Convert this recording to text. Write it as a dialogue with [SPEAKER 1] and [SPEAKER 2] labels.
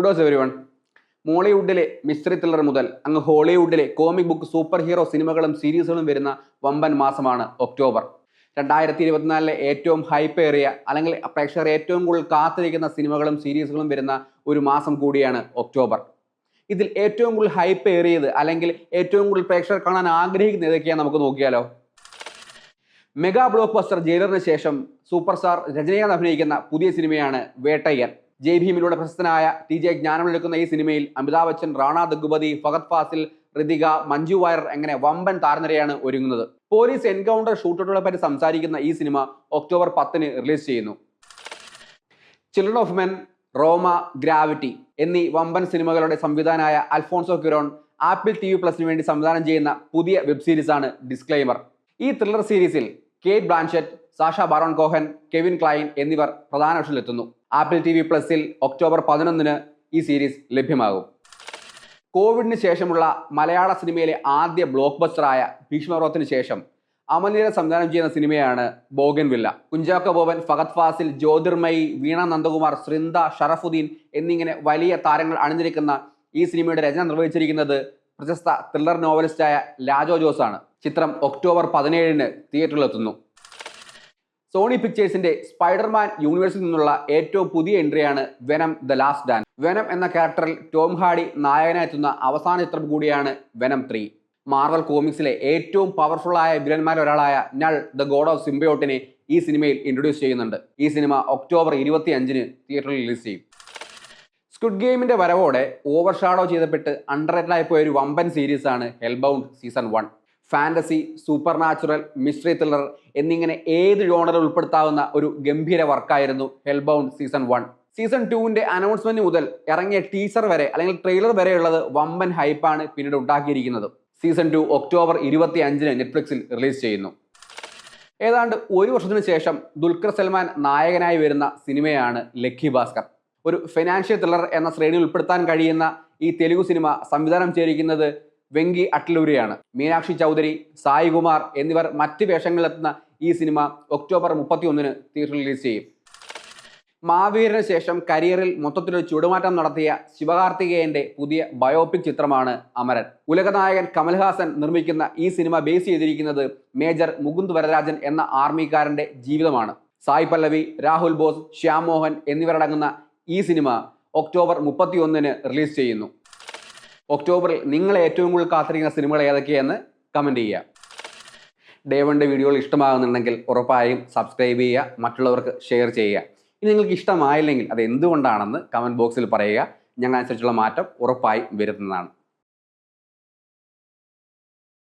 [SPEAKER 1] Kudos every one മോളിവുഡിലെ mystery thriller മുതൽ അങ്ങ് ഹോളിവുഡിലെ കോമിക് ബുക്ക് സൂപ്പർ ഹീറോ സിനിമകളും സീരീസുകളും വരുന്ന വമ്പൻ മാസമാണ് ഒക്ടോബർ. രണ്ടായിരത്തി ഇരുപത്തിനാലിലെ ഏറ്റവും ഹൈപ്പ് ഏറിയ അല്ലെങ്കിൽ പ്രേക്ഷകർ ഏറ്റവും കൂടുതൽ കാത്തിരിക്കുന്ന സിനിമകളും സീരീസുകളും വരുന്ന ഒരു മാസം കൂടിയാണ് ഒക്ടോബർ. ഇതിൽ ഏറ്റവും കൂടുതൽ ഹൈപ്പ് ഏറിയത് അല്ലെങ്കിൽ ഏറ്റവും കൂടുതൽ പ്രേക്ഷകർ കാണാൻ ആഗ്രഹിക്കുന്ന ഏതൊക്കെയാണ് നമുക്ക് നോക്കിയാലോ. മെഗാ ബ്ലോക്ക് ബസ്റ്റർ ജയിലറിന് ശേഷം സൂപ്പർ സ്റ്റാർ രജനീകാന്ത് അഭിനയിക്കുന്ന പുതിയ സിനിമയാണ് വേട്ടയ്യൻ. ജയ് ഭീമിലൂടെ പ്രശസ്തനായ ടി ജെ ജ്ഞാനമെടുക്കുന്ന ഈ സിനിമയിൽ അമിതാഭ് ബച്ചൻ റാണ ദഗുപതി ഫഹദ് ഫാസിൽ ഋതിക മഞ്ജു വാര്യർ എങ്ങനെ വമ്പൻ താരനിരയാണ് ഒരുങ്ങുന്നത്? പോലീസ് എൻകൗണ്ടർ ഷൂട്ടൗട്ടുകളെ പറ്റി സംസാരിക്കുന്ന ഈ സിനിമ ഒക്ടോബർ പത്തിന് റിലീസ് ചെയ്യുന്നു. Children of men Roma Gravity എന്നീ വമ്പൻ സിനിമകളുടെ സംവിധാനായ Alfonso Cuaron Apple T V പ്ലസിന് വേണ്ടി സംവിധാനം ചെയ്യുന്ന പുതിയ വെബ് സീരീസാണ് ഡിസ്ക്ലൈമർ ഈ ത്രില്ലർ സീരീസിൽ Cate Blanchett Sacha Baron Cohen Kevin Kline എന്നിവർ പ്രധാന വർഷത്തിലെത്തുന്നു ആപ്പിൾ ടി വി പ്ലസിൽ ഒക്ടോബർ പതിനൊന്നിന് ഈ സീരീസ് ലഭ്യമാകും. കോവിഡിന് ശേഷമുള്ള മലയാള സിനിമയിലെ ആദ്യ ബ്ലോക്ക് ബസ്റ്ററായ ഭീഷ്മപർവത്തിന് ശേഷം അമനീര സംവിധാനം ചെയ്യുന്ന സിനിമയാണ് ബോഗൻ വില്ല. കുഞ്ചാക്ക ബോബൻ ഫഹദ് ഫാസിൽ ജ്യോതിർമയി വീണ നന്ദകുമാർ ശ്രിന്ദ ഷറഫുദ്ദീൻ എന്നിങ്ങനെ വലിയ താരങ്ങൾ അണിഞ്ഞിരിക്കുന്ന ഈ സിനിമയുടെ രചന നിർവഹിച്ചിരിക്കുന്നത് പ്രശസ്ത ത്രില്ലർ നോവലിസ്റ്റായ ലാജോ ജോസ് ആണ് ചിത്രം ഒക്ടോബർ പതിനേഴിന് തിയേറ്ററിലെത്തുന്നു. സോണി പിക്ചേഴ്സിന്റെ സ്പൈഡർമാൻ യൂണിവേഴ്സിൽ നിന്നുള്ള ഏറ്റവും പുതിയ എൻട്രിയാണ് Venom the last dance. Venom എന്ന ക്യാരക്ടറിൽ ടോം ഹാഡി നായകനായെത്തുന്ന അവസാന ചിത്രം കൂടിയാണ് വെനം ത്രീ. മാർവൽ കോമിക്സിലെ ഏറ്റവും പവർഫുള്ളായ വിലന്മാരിൽ ഒരാളായ നൾ ദ ഗോഡ് ഓഫ് സിംബയോട്ടിനെ ഈ സിനിമയിൽ ഇൻട്രൊഡ്യൂസ് ചെയ്യുന്നുണ്ട്. ഈ സിനിമ ഒക്ടോബർ ഇരുപത്തി അഞ്ചിന് തിയേറ്ററിൽ റിലീസ് ചെയ്യും. സ്ക്വിഡ് ഗെയിമിന്റെ വരവോടെ ഓവർ ഷാഡോ ചെയ്തപ്പെട്ട് അണ്ടർ ആയി പോയ ഒരു വമ്പൻ സീരീസാണ് Hellbound season one fantasy supernatural mystery thriller എന്നിങ്ങനെ ഏത് ജോണറിൽ ഉൾപ്പെടുത്താവുന്ന ഒരു ഗംഭീര വർക്കായിരുന്നു ഹെൽബൗണ്ട് സീസൺ വൺ സീസൺ ടുവിന്റെ അനൗൺസ്മെന്റ് മുതൽ ഇറങ്ങിയ ടീസർ വരെ അല്ലെങ്കിൽ ട്രെയിലർ വരെയുള്ളത് വമ്പൻ ഹൈപ്പാണ് പിന്നീട് ഉണ്ടാക്കിയിരിക്കുന്നത്. സീസൺ ടു ഒക്ടോബർ ഇരുപത്തി അഞ്ചിന് നെറ്റ്ഫ്ലിക്സിൽ റിലീസ് ചെയ്യുന്നു. ഏതാണ്ട് ഒരു വർഷത്തിന് ശേഷം ദുൽഖർ സൽമാൻ നായകനായി വരുന്ന സിനിമയാണ് ലക്കി ഭാസ്കർ. ഒരു ഫിനാൻഷ്യൽ ത്രില്ലർ എന്ന ശ്രേണിയിൽ ഉൾപ്പെടുത്താൻ കഴിയുന്ന ഈ തെലുഗു സിനിമ സംവിധാനം ചെയ്തിരിക്കുന്നത് വെങ്കി അട്ലൂരിയാണ് മീനാക്ഷി ചൗധരി സായി കുമാർ എന്നിവർ മറ്റ് വേഷങ്ങളിലെത്തുന്ന ഈ സിനിമ ഒക്ടോബർ മുപ്പത്തി ഒന്നിന് തിയേറ്റർ റിലീസ് ചെയ്യും. മാവീരന് ശേഷം കരിയറിൽ മൊത്തത്തിലൊരു ചുടുമാറ്റം നടത്തിയ ശിവകാർത്തികേയന്റെ പുതിയ ബയോപിക് ചിത്രമാണ് അമരൻ. ഉലകനായകൻ കമൽഹാസൻ നിർമ്മിക്കുന്ന ഈ സിനിമ ബേസ് ചെയ്തിരിക്കുന്നത് മേജർ മുകുന്ദ് വരരാജൻ എന്ന ആർമിക്കാരന്റെ ജീവിതമാണ്. സായി പല്ലവി രാഹുൽ ബോസ് ശ്യാം മോഹൻ എന്നിവരടങ്ങുന്ന ഈ സിനിമ ഒക്ടോബർ മുപ്പത്തി ഒന്നിന് റിലീസ് ചെയ്യുന്നു. ഒക്ടോബറിൽ നിങ്ങൾ ഏറ്റവും കൂടുതൽ കാത്തിരിക്കുന്ന സിനിമകൾ ഏതൊക്കെയെന്ന് കമന്റ് ചെയ്യുക. ഡേ വണ്ടെ വീഡിയോകൾ ഇഷ്ടമാകുന്നുണ്ടെങ്കിൽ ഉറപ്പായും സബ്സ്ക്രൈബ് ചെയ്യുക മറ്റുള്ളവർക്ക് ഷെയർ ചെയ്യുക. ഇനി നിങ്ങൾക്ക് ഇഷ്ടമായില്ലെങ്കിൽ അത് എന്തുകൊണ്ടാണെന്ന് കമന്റ് ബോക്സിൽ പറയുക. ഞങ്ങൾ അനുസരിച്ചുള്ള മാറ്റം ഉറപ്പായും വരുത്തുന്നതാണ്.